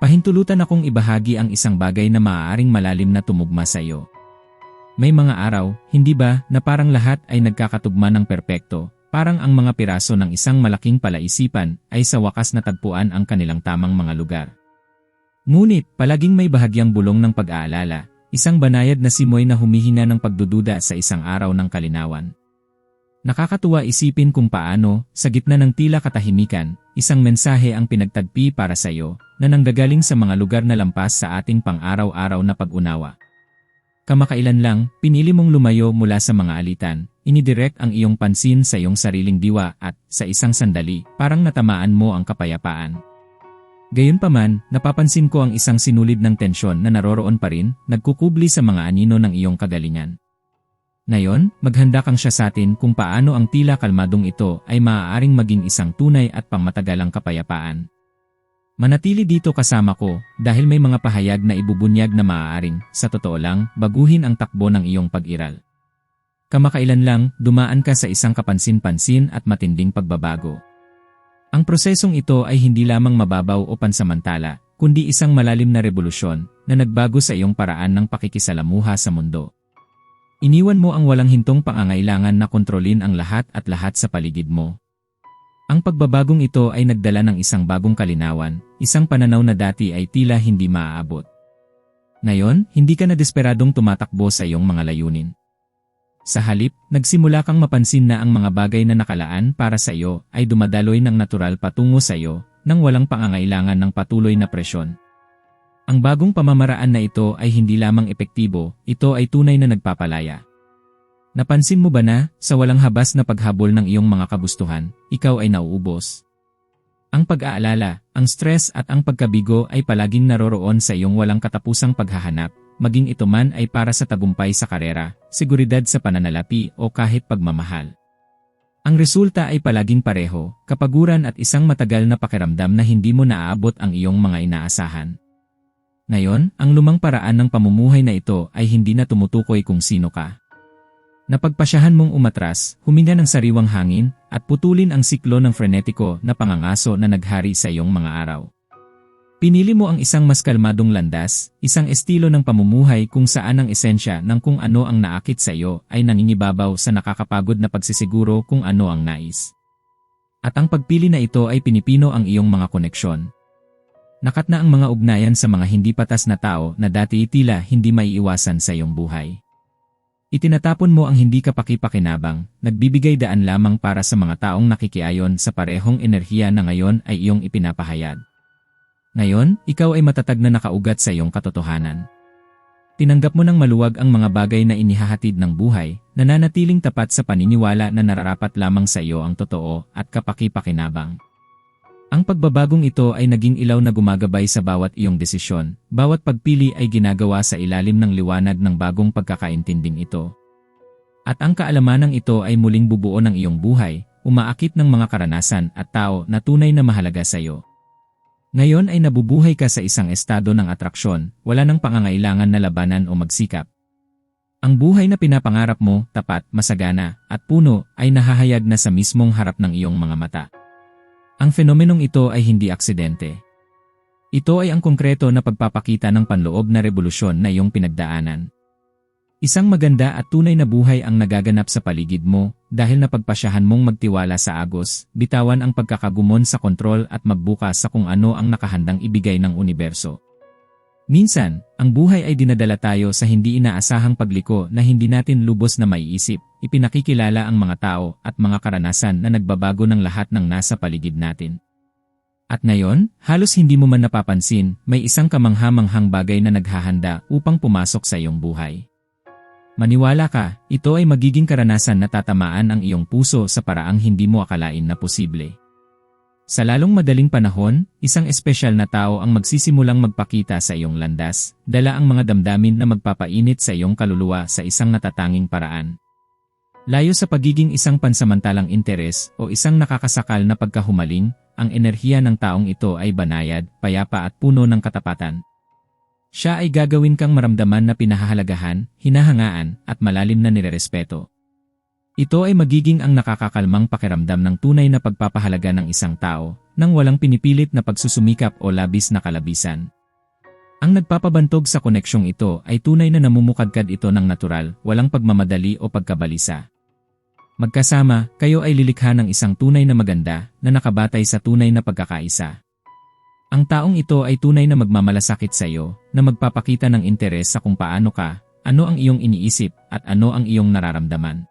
Pahintulutan akong ibahagi ang isang bagay na maaaring malalim na tumugma sa iyo. May mga araw, hindi ba, na parang lahat ay nagkakatugma ng perpekto, parang ang mga piraso ng isang malaking palaisipan ay sa wakas natagpuan ang kanilang tamang mga lugar. Ngunit, palaging may bahagyang bulong ng pag-aalala, isang banayad na simoy na humihina ng pagdududa sa isang araw ng kalinawan. Nakakatuwa isipin kung paano, sa gitna ng tila katahimikan, isang mensahe ang pinagtagpi para sa iyo na nanggagaling sa mga lugar na lampas sa ating pang-araw-araw na pag-unawa. Kamakailan lang, pinili mong lumayo mula sa mga alitan, inidirect ang iyong pansin sa iyong sariling diwa at, sa isang sandali, parang natamaan mo ang kapayapaan. Gayunpaman, napapansin ko ang isang sinulid ng tensyon na naroroon pa rin, nagkukubli sa mga anino ng iyong kagalingan. Ngayon, maghanda kang siya sa atin kung paano ang tila kalmadong ito ay maaaring maging isang tunay at pangmatagalang kapayapaan. Manatili dito kasama ko dahil may mga pahayag na ibubunyag na maaaring, sa totoo lang, baguhin ang takbo ng iyong pag-iral. Kamakailan lang, dumaan ka sa isang kapansin-pansin at matinding pagbabago. Ang prosesong ito ay hindi lamang mababaw o pansamantala, kundi isang malalim na revolusyon na nagbago sa iyong paraan ng pakikisalamuha sa mundo. Iniwan mo ang walang hintong pangangailangan na kontrolin ang lahat at lahat sa paligid mo. Ang pagbabagong ito ay nagdala ng isang bagong kalinawan, isang pananaw na dati ay tila hindi maaabot. Ngayon, hindi ka na desperadong tumatakbo sa iyong mga layunin. Sa halip, nagsimula kang mapansin na ang mga bagay na nakalaan para sa iyo ay dumadaloy ng natural patungo sa iyo nang walang pangangailangan ng patuloy na presyon. Ang bagong pamamaraan na ito ay hindi lamang epektibo, ito ay tunay na nagpapalaya. Napansin mo ba na, sa walang habas na paghabol ng iyong mga kagustuhan, ikaw ay nauubos? Ang pag-aalala, ang stress at ang pagkabigo ay palaging naroroon sa iyong walang katapusang paghahanap, maging ito man ay para sa tagumpay sa karera, seguridad sa pananalapi o kahit pagmamahal. Ang resulta ay palaging pareho, kapaguran at isang matagal na pakiramdam na hindi mo naaabot ang iyong mga inaasahan. Ngayon, ang lumang paraan ng pamumuhay na ito ay hindi na tumutukoy kung sino ka. Napagpasyahan mong umatras, huminga ng sariwang hangin, at putulin ang siklo ng frenetiko na pangangaso na naghari sa iyong mga araw. Pinili mo ang isang mas kalmadong landas, isang estilo ng pamumuhay kung saan ang esensya ng kung ano ang naakit sa iyo ay nangingibabaw sa nakakapagod na pagsisiguro kung ano ang nais. At ang pagpili na ito ay pinipino ang iyong mga koneksyon, Nakat na ang mga ugnayan sa mga hindi patas na tao na dati tila hindi maiiwasan sa iyong buhay. Itinatapon mo ang hindi kapakipakinabang, nagbibigay daan lamang para sa mga taong nakikiayon sa parehong enerhiya na ngayon ay iyong ipinapahayag. Ngayon, ikaw ay matatag na nakaugat sa iyong katotohanan. Tinanggap mo ng maluwag ang mga bagay na inihahatid ng buhay, nananatiling tapat sa paniniwala na nararapat lamang sa iyo ang totoo at kapakipakinabang. Ang pagbabagong ito ay naging ilaw na gumagabay sa bawat iyong desisyon, bawat pagpili ay ginagawa sa ilalim ng liwanag ng bagong pagkakaintinding ito. At ang kaalamanang ito ay muling bubuo ng iyong buhay, umaakit ng mga karanasan at tao na tunay na mahalaga sa iyo. Ngayon ay nabubuhay ka sa isang estado ng atraksyon, wala nang pangangailangan na labanan o magsikap. Ang buhay na pinapangarap mo, tapat, masagana, at puno, ay nahahayag na sa mismong harap ng iyong mga mata. Ang fenomenong ito ay hindi aksidente. Ito ay ang konkreto na pagpapakita ng panloob na revolusyon na iyong pinagdaanan. Isang maganda at tunay na buhay ang nagaganap sa paligid mo dahil napagpasyahan mong magtiwala sa agos, bitawan ang pagkakagumon sa kontrol at magbukas sa kung ano ang nakahandang ibigay ng universo. Minsan, ang buhay ay dinadala tayo sa hindi inaasahang pagliko na hindi natin lubos na maiisip, ipinakikilala ang mga tao at mga karanasan na nagbabago ng lahat ng nasa paligid natin. At ngayon, halos hindi mo man napapansin, may isang kamanghamanghang bagay na naghahanda upang pumasok sa iyong buhay. Maniwala ka, ito ay magiging karanasan na tatamaan ang iyong puso sa paraang hindi mo akalain na posible. Sa lalong madaling panahon, isang espesyal na tao ang magsisimulang magpakita sa iyong landas, dala ang mga damdamin na magpapainit sa iyong kaluluwa sa isang natatanging paraan. Layo sa pagiging isang pansamantalang interes o isang nakakasakal na pagkahumaling, ang enerhiya ng taong ito ay banayad, payapa at puno ng katapatan. Siya ay gagawin kang maramdaman na pinahahalagahan, hinahangaan, at malalim na nirerespeto. Ito ay magiging ang nakakakalmang pakiramdam ng tunay na pagpapahalaga ng isang tao nang walang pinipilit na pagsusumikap o labis na kalabisan. Ang nagpapabantog sa koneksyong ito ay tunay na namumukadkad ito ng natural, walang pagmamadali o pagkabalisa. Magkasama, kayo ay lilikha ng isang tunay na maganda na nakabatay sa tunay na pagkakaisa. Ang taong ito ay tunay na magmamalasakit sa iyo, na magpapakita ng interes sa kung paano ka, ano ang iyong iniisip, at ano ang iyong nararamdaman.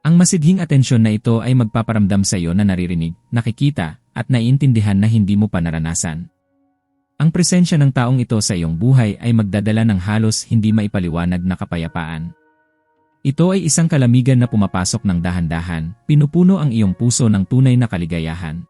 Ang masidhing atensyon na ito ay magpaparamdam sa iyo na naririnig, nakikita, at naiintindihan na hindi mo pa naranasan. Ang presensya ng taong ito sa iyong buhay ay magdadala ng halos hindi maipaliwanag na kapayapaan. Ito ay isang kalamigan na pumapasok ng dahan-dahan, pinupuno ang iyong puso ng tunay na kaligayahan.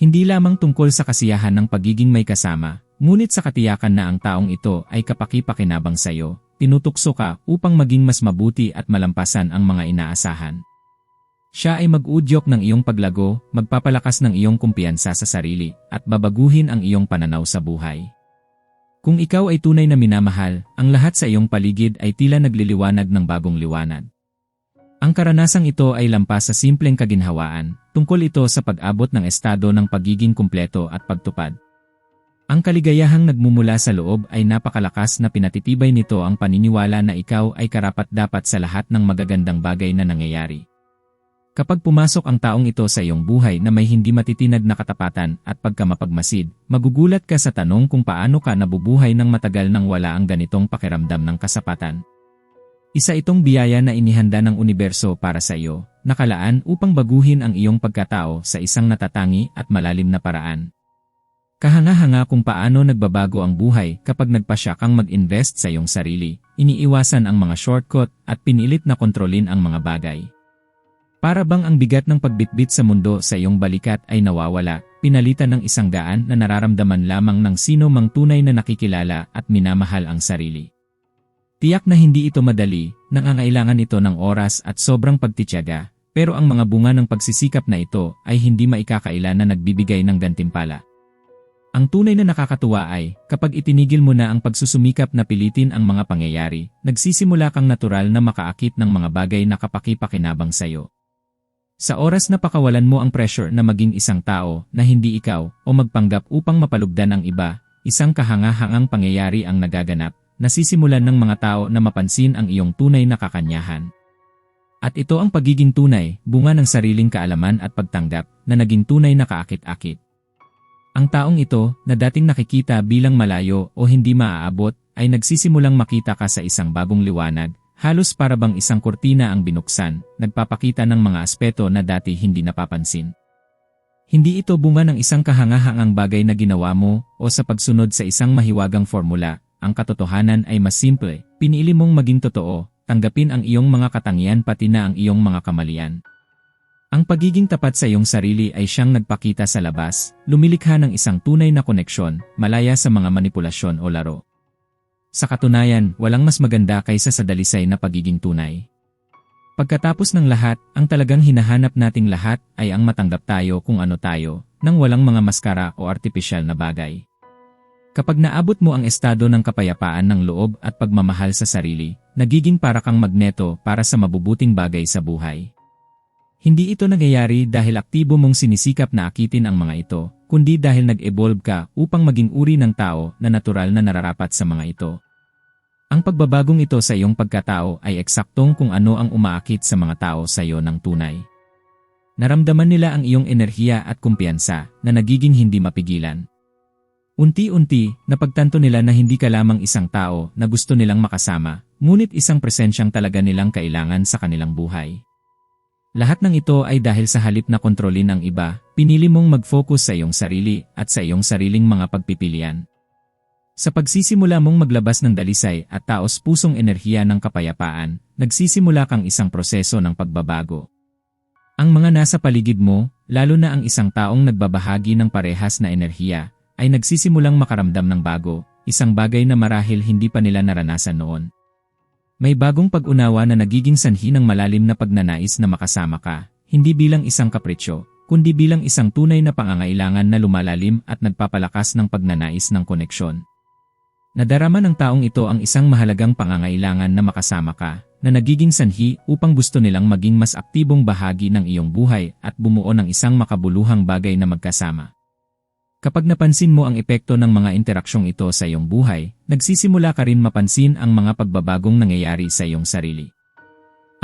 Hindi lamang tungkol sa kasiyahan ng pagiging may kasama, ngunit sa katiyakan na ang taong ito ay kapaki-pakinabang sa iyo, tinutukso ka upang maging mas mabuti at malampasan ang mga inaasahan. Siya ay mag-udyok ng iyong paglago, magpapalakas ng iyong kumpiyansa sa sarili, at babaguhin ang iyong pananaw sa buhay. Kung ikaw ay tunay na minamahal, ang lahat sa iyong paligid ay tila nagliliwanag ng bagong liwanag. Ang karanasang ito ay lampas sa simpleng kaginhawaan, tungkol ito sa pag-abot ng estado ng pagiging kumpleto at pagtupad. Ang kaligayahang nagmumula sa loob ay napakalakas na pinatitibay nito ang paniniwala na ikaw ay karapat-dapat sa lahat ng magagandang bagay na nangyayari. Kapag pumasok ang taong ito sa iyong buhay na may hindi matitinag na katapatan at pagkamapagmasid, magugulat ka sa tanong kung paano ka nabubuhay ng matagal nang wala ang ganitong pakiramdam ng kasapatan. Isa itong biyaya na inihanda ng universo para sa iyo, nakalaan upang baguhin ang iyong pagkatao sa isang natatangi at malalim na paraan. Kahanga-hanga kung paano nagbabago ang buhay kapag nagpasya kang mag-invest sa iyong sarili, iniiwasan ang mga shortcut at pinilit na kontrolin ang mga bagay. Para bang ang bigat ng pagbitbit sa mundo sa iyong balikat ay nawawala, pinalitan ng isang gaan na nararamdaman lamang ng sino mang tunay na nakikilala at minamahal ang sarili. Tiyak na hindi ito madali, nangangailangan ito ng oras at sobrang pagtityaga, pero ang mga bunga ng pagsisikap na ito ay hindi maikakaila na nagbibigay ng gantimpala. Ang tunay na nakakatuwa ay, kapag itinigil mo na ang pagsusumikap na pilitin ang mga pangyayari, nagsisimula kang natural na makaakit ng mga bagay na kapaki-pakinabang sayo. Sa oras na pakawalan mo ang pressure na maging isang tao na hindi ikaw o magpanggap upang mapalugdan ang iba, isang kahanga-hangang pangyayari ang nagaganap, nasisimulan ng mga tao na mapansin ang iyong tunay na kakanyahan. At ito ang pagiging tunay, bunga ng sariling kaalaman at pagtanggap na naging tunay na kaakit-akit. Ang taong ito, na dating nakikita bilang malayo o hindi maaabot, ay nagsisimulang makita ka sa isang bagong liwanag, halos para bang isang kurtina ang binuksan, nagpapakita ng mga aspeto na dati hindi napapansin. Hindi ito bunga ng isang kahangahangang bagay na ginawa mo o sa pagsunod sa isang mahiwagang formula, ang katotohanan ay mas simple, pinili mong maging totoo, tanggapin ang iyong mga katangian pati na ang iyong mga kamalian. Ang pagiging tapat sa iyong sarili ay siyang nagpakita sa labas, lumilikha ng isang tunay na koneksyon, malaya sa mga manipulasyon o laro. Sa katunayan, walang mas maganda kaysa sa dalisay na pagiging tunay. Pagkatapos ng lahat, ang talagang hinahanap nating lahat ay ang matanggap tayo kung ano tayo, nang walang mga maskara o artipisyal na bagay. Kapag naabot mo ang estado ng kapayapaan ng loob at pagmamahal sa sarili, nagiging para kang magneto para sa mabubuting bagay sa buhay. Hindi ito nangyayari dahil aktibo mong sinisikap na akitin ang mga ito, kundi dahil nag-evolve ka upang maging uri ng tao na natural na nararapat sa mga ito. Ang pagbabagong ito sa iyong pagkatao ay eksaktong kung ano ang umaakit sa mga tao sa iyo ng tunay. Naramdaman nila ang iyong enerhiya at kumpiyansa na nagiging hindi mapigilan. Unti-unti, napagtanto nila na hindi ka lamang isang tao na gusto nilang makasama, ngunit isang presensyang talaga nilang kailangan sa kanilang buhay. Lahat ng ito ay dahil sa halip na kontrolin ang iba, pinili mong mag-focus sa iyong sarili at sa iyong sariling mga pagpipilian. Sa pagsisimula mong maglabas ng dalisay at taos pusong enerhiya ng kapayapaan, nagsisimula kang isang proseso ng pagbabago. Ang mga nasa paligid mo, lalo na ang isang taong nagbabahagi ng parehas na enerhiya, ay nagsisimulang makaramdam ng bago, isang bagay na marahil hindi pa nila naranasan noon. May bagong pag-unawa na nagiging sanhi ng malalim na pagnanais na makasama ka, hindi bilang isang kapritsyo, kundi bilang isang tunay na pangangailangan na lumalalim at nagpapalakas ng pagnanais ng koneksyon. Nadarama ng taong ito ang isang mahalagang pangangailangan na makasama ka, na nagiging sanhi upang gusto nilang maging mas aktibong bahagi ng iyong buhay at bumuo ng isang makabuluhang bagay na magkasama. Kapag napansin mo ang epekto ng mga interaksyong ito sa iyong buhay, nagsisimula ka rin mapansin ang mga pagbabagong nangyayari sa iyong sarili.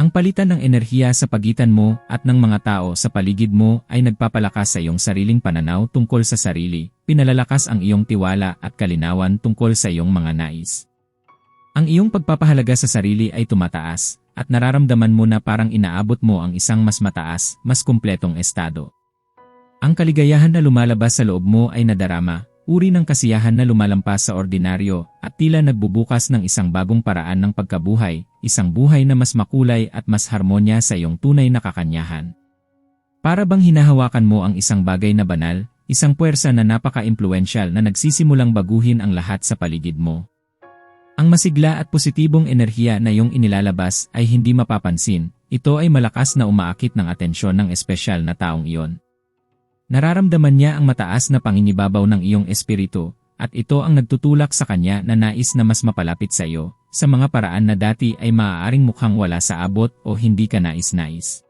Ang palitan ng enerhiya sa pagitan mo at ng mga tao sa paligid mo ay nagpapalakas sa iyong sariling pananaw tungkol sa sarili, pinalalakas ang iyong tiwala at kalinawan tungkol sa iyong mga nais. Ang iyong pagpapahalaga sa sarili ay tumataas, at nararamdaman mo na parang inaabot mo ang isang mas mataas, mas kumpletong estado. Ang kaligayahan na lumalabas sa loob mo ay nadarama, uri ng kasiyahan na lumalampas sa ordinaryo at tila nagbubukas ng isang bagong paraan ng pagkabuhay, isang buhay na mas makulay at mas harmonya sa iyong tunay na kakanyahan. Para bang hinahawakan mo ang isang bagay na banal, isang puwersa na napaka-impluensyal na nagsisimulang baguhin ang lahat sa paligid mo. Ang masigla at positibong enerhiya na iyong inilalabas ay hindi mapapansin, ito ay malakas na umaakit ng atensyon ng espesyal na taong iyon. Nararamdaman niya ang mataas na panginibabaw ng iyong espiritu, at ito ang nagtutulak sa kanya na nais na mas mapalapit sa iyo, sa mga paraan na dati ay maaaring mukhang wala sa abot o hindi ka nais-nais.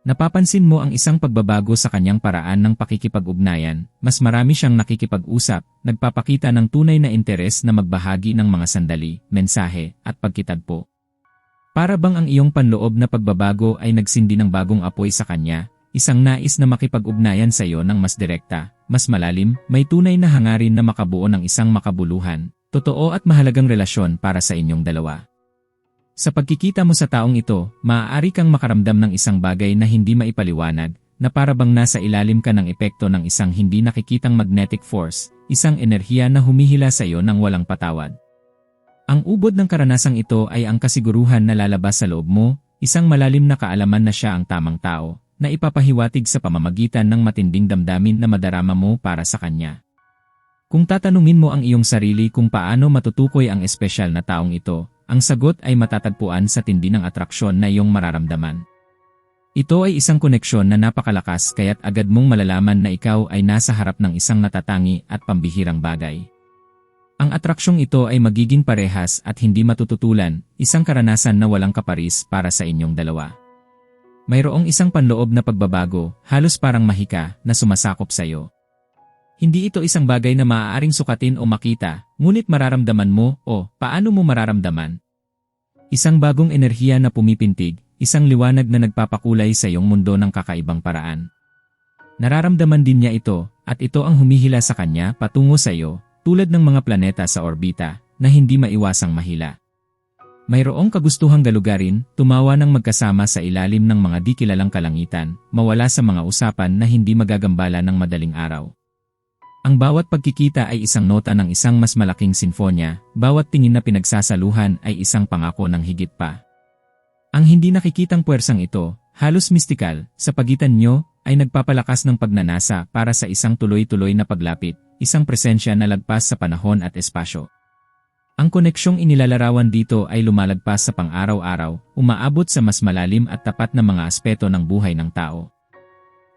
Napapansin mo ang isang pagbabago sa kanyang paraan ng pakikipag-ugnayan, mas marami siyang nakikipag-usap, nagpapakita ng tunay na interes na magbahagi ng mga sandali, mensahe, at pagkitagpo. Para bang ang iyong panloob na pagbabago ay nagsindi ng bagong apoy sa kanya, Isang nais na makipag-ugnayan sa iyo ng mas direkta, mas malalim, may tunay na hangarin na makabuo ng isang makabuluhan, totoo at mahalagang relasyon para sa inyong dalawa. Sa pagkikita mo sa taong ito, maaari kang makaramdam ng isang bagay na hindi maipaliwanag, na para bang nasa ilalim ka ng epekto ng isang hindi nakikitang magnetic force, isang enerhiya na humihila sa iyo ng walang patawad. Ang ubod ng karanasang ito ay ang kasiguruhan na lalabas sa loob mo, isang malalim na kaalaman na siya ang tamang tao, na ipapahiwatig sa pamamagitan ng matinding damdamin na madarama mo para sa kanya. Kung tatanungin mo ang iyong sarili kung paano matutukoy ang espesyal na taong ito, ang sagot ay matatagpuan sa tindi ng atraksyon na iyong mararamdaman. Ito ay isang koneksyon na napakalakas kaya't agad mong malalaman na ikaw ay nasa harap ng isang natatangi at pambihirang bagay. Ang atraksyong ito ay magiging parehas at hindi matututulan, isang karanasan na walang kaparis para sa inyong dalawa. Mayroong isang panloob na pagbabago, halos parang mahika, na sumasakop sa iyo. Hindi ito isang bagay na maaaring sukatin o makita, ngunit mararamdaman mo o paano mo mararamdaman. Isang bagong enerhiya na pumipintig, isang liwanag na nagpapakulay sa iyong mundo ng kakaibang paraan. Nararamdaman din niya ito, at ito ang humihila sa kanya patungo sa iyo, tulad ng mga planeta sa orbita, na hindi maiwasang mahila. Mayroong kagustuhang galugarin, tumawa ng magkasama sa ilalim ng mga di kilalang kalangitan, mawala sa mga usapan na hindi magagambala ng madaling araw. Ang bawat pagkikita ay isang nota ng isang mas malaking sinfonya, bawat tingin na pinagsasaluhan ay isang pangako ng higit pa. Ang hindi nakikitang puwersang ito, halos mistikal, sa pagitan nyo, ay nagpapalakas ng pagnanasa para sa isang tuloy-tuloy na paglapit, isang presensya na lagpas sa panahon at espasyo. Ang koneksyong inilalarawan dito ay lumalagpas sa pang-araw-araw, umaabot sa mas malalim at tapat na mga aspeto ng buhay ng tao.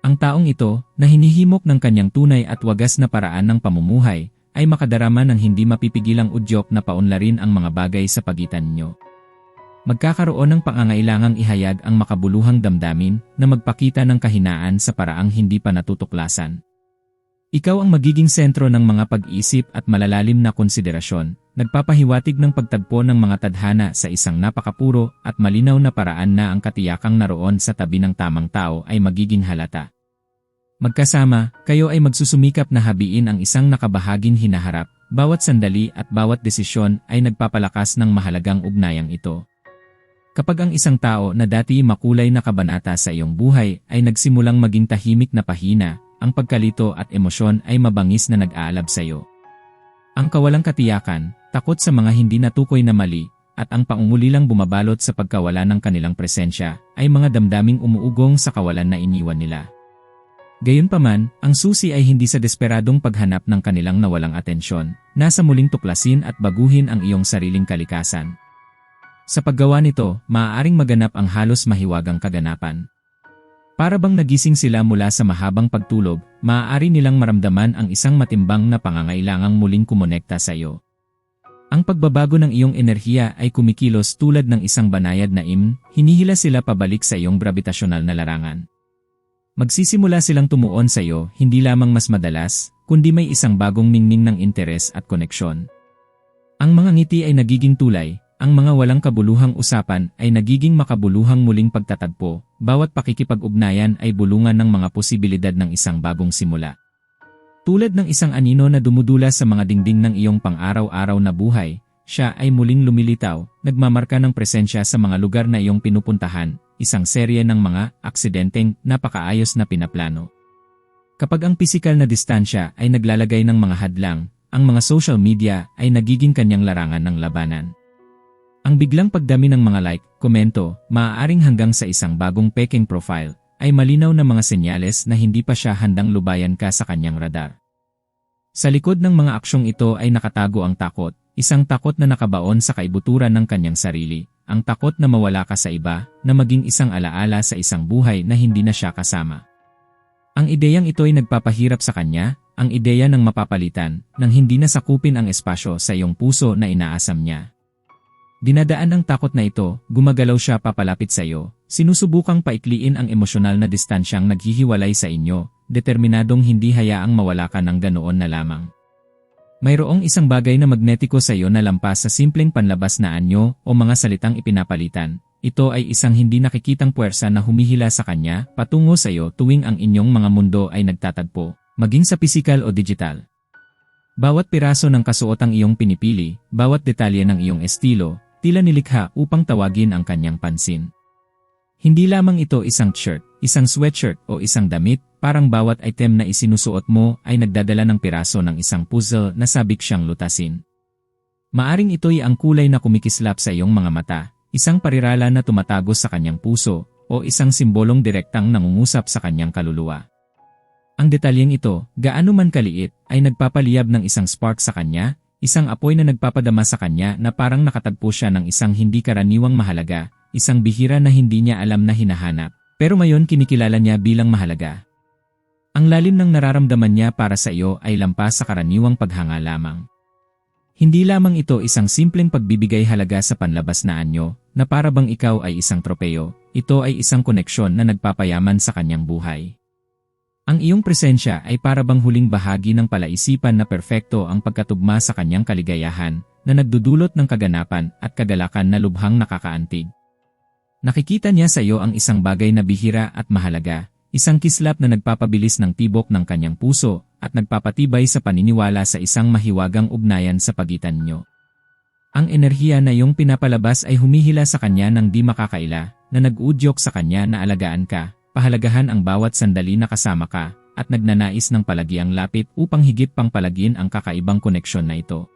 Ang taong ito, na hinihimok ng kanyang tunay at wagas na paraan ng pamumuhay, ay makadarama ng hindi mapipigilang udyok na paunlarin ang mga bagay sa pagitan ninyo. Magkakaroon ng pangangailangang ihayag ang makabuluhang damdamin na magpakita ng kahinaan sa paraang hindi pa natutuklasan. Ikaw ang magiging sentro ng mga pag-isip at malalalim na konsiderasyon, nagpapahiwatig ng pagtagpo ng mga tadhana sa isang napakapuro at malinaw na paraan na ang katiyakang naroon sa tabi ng tamang tao ay magiging halata. Magkasama, kayo ay magsusumikap na habiin ang isang nakabahaging hinaharap, bawat sandali at bawat desisyon ay nagpapalakas ng mahalagang ugnayang ito. Kapag ang isang tao na dati makulay na kabanata sa iyong buhay ay nagsimulang maging tahimik na pahina, ang pagkalito at emosyon ay mabangis na nag-aalab sa iyo. Ang kawalang katiyakan, takot sa mga hindi natukoy na mali, at ang pangungulilang bumabalot sa pagkawala ng kanilang presensya, ay mga damdaming umuugong sa kawalan na iniwan nila. Gayunpaman, ang susi ay hindi sa desperadong paghanap ng kanilang nawalang atensyon, nasa muling tuklasin at baguhin ang iyong sariling kalikasan. Sa paggawa nito, maaaring maganap ang halos mahiwagang kaganapan. Para bang nagising sila mula sa mahabang pagtulog, maaari nilang maramdaman ang isang matimbang na pangangailangang muling kumonekta sa iyo. Ang pagbabago ng iyong enerhiya ay kumikilos tulad ng isang banayad na im, hinihila sila pabalik sa iyong gravitasyonal na larangan. Magsisimula silang tumuon sa iyo hindi lamang mas madalas, kundi may isang bagong ningning ng interes at koneksyon. Ang mga ngiti ay nagiging tulay, ang mga walang kabuluhang usapan ay nagiging makabuluhang muling pagtatagpo, bawat pakikipag-ugnayan ay bulungan ng mga posibilidad ng isang bagong simula. Tulad ng isang anino na dumudula sa mga dingding ng iyong pang-araw-araw na buhay, siya ay muling lumilitaw, nagmamarka ng presensya sa mga lugar na iyong pinupuntahan, isang serye ng mga aksidenteng napakaayos na pinaplano. Kapag ang pisikal na distansya ay naglalagay ng mga hadlang, ang mga social media ay nagiging kanyang larangan ng labanan. Ang biglang pagdami ng mga like, komento, maaaring hanggang sa isang bagong peking profile, ay malinaw na mga senyales na hindi pa siya handang lubayan ka sa kanyang radar. Sa likod ng mga aksyong ito ay nakatago ang takot, isang takot na nakabaon sa kaibuturan ng kanyang sarili, ang takot na mawala ka sa iba, na maging isang alaala sa isang buhay na hindi na siya kasama. Ang ideyang ito ay nagpapahirap sa kanya, ang ideya ng mapapalitan, nang hindi na sakupin ang espasyo sa iyong puso na inaasam niya. Dinadaan ang takot na ito, gumagalaw siya papalapit sa iyo, sinusubukang paikliin ang emosyonal na distansyang naghihiwalay sa inyo, determinadong hindi hayaang mawala ka ng ganoon na lamang. Mayroong isang bagay na magnetiko sa iyo na lampas sa simpleng panlabas na anyo o mga salitang ipinapalitan. Ito ay isang hindi nakikitang puwersa na humihila sa kanya patungo sa iyo tuwing ang inyong mga mundo ay nagtatagpo, maging sa pisikal o digital. Bawat piraso ng kasuotang iyong pinipili, bawat detalye ng iyong estilo, tila nilikha upang tawagin ang kanyang pansin. Hindi lamang ito isang shirt, isang sweatshirt o isang damit, parang bawat item na isinusuot mo ay nagdadala ng piraso ng isang puzzle na sabik siyang lutasin. Maaring ito'y ang kulay na kumikislap sa iyong mga mata, isang parirala na tumatagos sa kanyang puso, o isang simbolong direktang nangungusap sa kanyang kaluluwa. Ang detalyeng ito, gaano man kaliit, ay nagpapaliyab ng isang spark sa kanya, Isang apoy na nagpapadama sa kanya na parang nakatagpo siya ng isang hindi karaniwang mahalaga, isang bihira na hindi niya alam na hinahanap, pero mayon kinikilala niya bilang mahalaga. Ang lalim ng nararamdaman niya para sa iyo ay lampas sa karaniwang paghanga lamang. Hindi lamang ito isang simpleng pagbibigay halaga sa panlabas na anyo, na para bang ikaw ay isang tropeyo, ito ay isang koneksyon na nagpapayaman sa kanyang buhay. Ang iyong presensya ay para bang huling bahagi ng palaisipan na perpekto ang pagkatugma sa kanyang kaligayahan na nagdudulot ng kaganapan at kagalakan na lubhang nakakaantig. Nakikita niya sa iyo ang isang bagay na bihira at mahalaga, isang kislap na nagpapabilis ng tibok ng kanyang puso at nagpapatibay sa paniniwala sa isang mahiwagang ugnayan sa pagitan niyo. Ang enerhiya na iyong pinapalabas ay humihila sa kanya ng di makakaila, na nag-udyok sa kanya na alagaan ka, pahalagahan ang bawat sandali na kasama ka, at nagnanais ng palagiang lapit upang higit pang palagin ang kakaibang koneksyon na ito.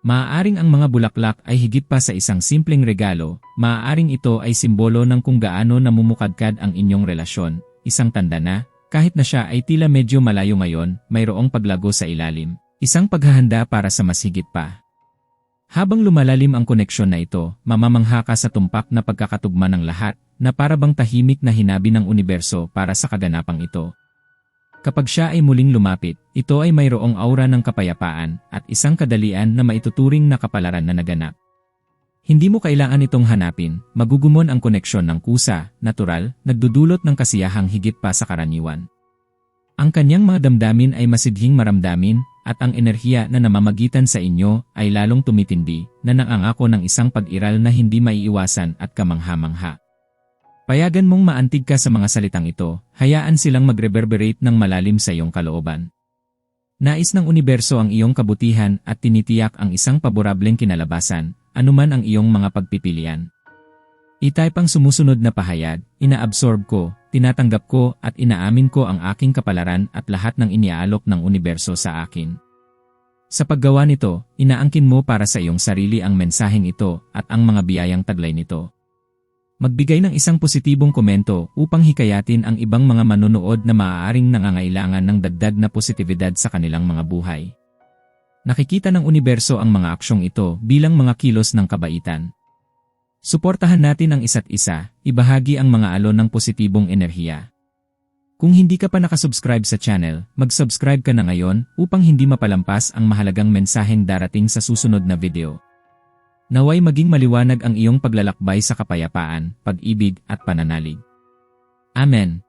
Maaaring ang mga bulaklak ay higit pa sa isang simpleng regalo, maaaring ito ay simbolo ng kung gaano namumukadkad ang inyong relasyon, isang tanda na, kahit na siya ay tila medyo malayo ngayon, mayroong paglago sa ilalim, isang paghahanda para sa mas higit pa. Habang lumalalim ang koneksyon na ito, mamamangha ka sa tumpak na pagkakatugma ng lahat, na para bang tahimik na hinabi ng universo para sa kaganapang ito. Kapag siya ay muling lumapit, ito ay mayroong aura ng kapayapaan at isang kadalian na maituturing na kapalaran na naganap. Hindi mo kailangan itong hanapin, magugumon ang koneksyon ng kusa, natural, nagdudulot ng kasiyahang higit pa sa karaniwan. Ang kanyang mga damdamin ay masidhing maramdamin, at ang enerhiya na namamagitan sa inyo ay lalong tumitindi na nangangako ng isang pag-iral na hindi maiiwasan at kamangha-mangha. Payagan mong maantig ka sa mga salitang ito, hayaan silang magreverberate ng malalim sa iyong kalooban. Nais ng universo ang iyong kabutihan at tinitiyak ang isang paborableng kinalabasan, anuman ang iyong mga pagpipilian. Itay pang sumusunod na pahayag, inaabsorb ko, tinatanggap ko at inaamin ko ang aking kapalaran at lahat ng iniaalok ng universo sa akin. Sa paggawa nito, inaangkin mo para sa iyong sarili ang mensaheng ito at ang mga biyayang taglay nito. Magbigay ng isang positibong komento upang hikayatin ang ibang mga manonood na maaaring nangangailangan ng dagdag na positibidad sa kanilang mga buhay. Nakikita ng universo ang mga aksyong ito bilang mga kilos ng kabaitan, Suportahan natin ang isa't isa, ibahagi ang mga alon ng positibong enerhiya. Kung hindi ka pa nakasubscribe sa channel, mag-subscribe ka na ngayon upang hindi mapalampas ang mahalagang mensaheng darating sa susunod na video. Naway maging maliwanag ang iyong paglalakbay sa kapayapaan, pag-ibig at pananalig. Amen.